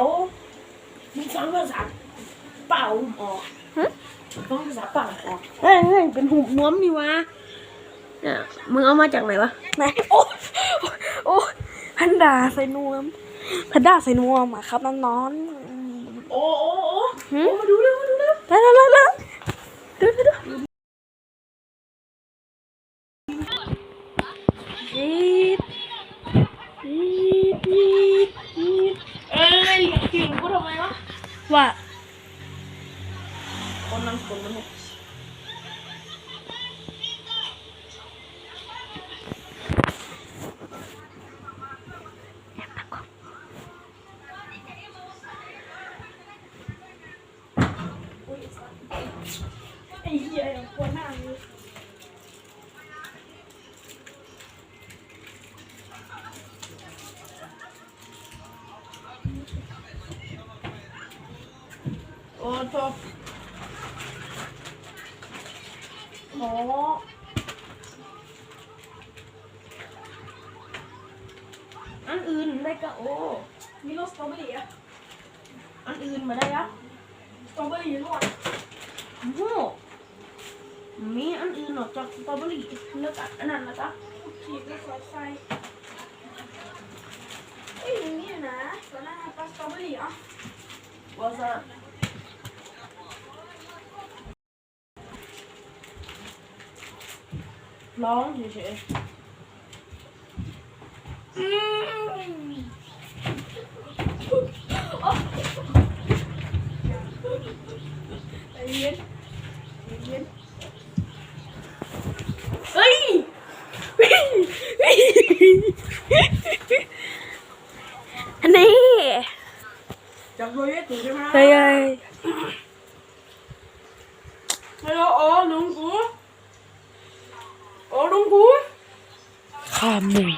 วมึงฟังภาษาเปล่าออกฮะฟังภาษาเปล่าออกเฮ้ยเฮ้ยเป็นหุบน้วมนี่วะเนี่ยมึงเอามาจากไหนวะ ไหนโอ้โอ้แพนด้าใส่นวมแพนด้าใส่นวมอะครับน้องๆโอ้โอ้โอ้หืโอ้มมาดูเร็วมาดูเร็วได้แล้วแล้วแล้วดูดูดูยีดยีดยีดยีด เอ้ยกินกูทำไมวะ ว่าคนนั้นคนนั้นเนี่ยไอ้เหี้ยอย่างกลัวหน้ามือ โอ้จบหมออันอื่นได้ก็โอ้ มีรสสตรอเบอรี่อะอันอื่นมาได้อะสตรอเบอรี่รสโอ้โหมีอันอื่นนอกจากสตรอเบอรี่แล้วก็อันนั้นนะจ๊ะขีดแล้วสอดไส้เอ้ยอย่างนี้นะตอนนั้นปลาสตรอเบอรี่อะว่าจะ ร้องเฉยใจเย็นใจเย็นๆเฮ้ยอันนี้จากโรยถูกใช่ไหมเฮ้ยเฮ้ยฮัลโหลโอ้ลุงกูโอ้ลุงกู ขามุย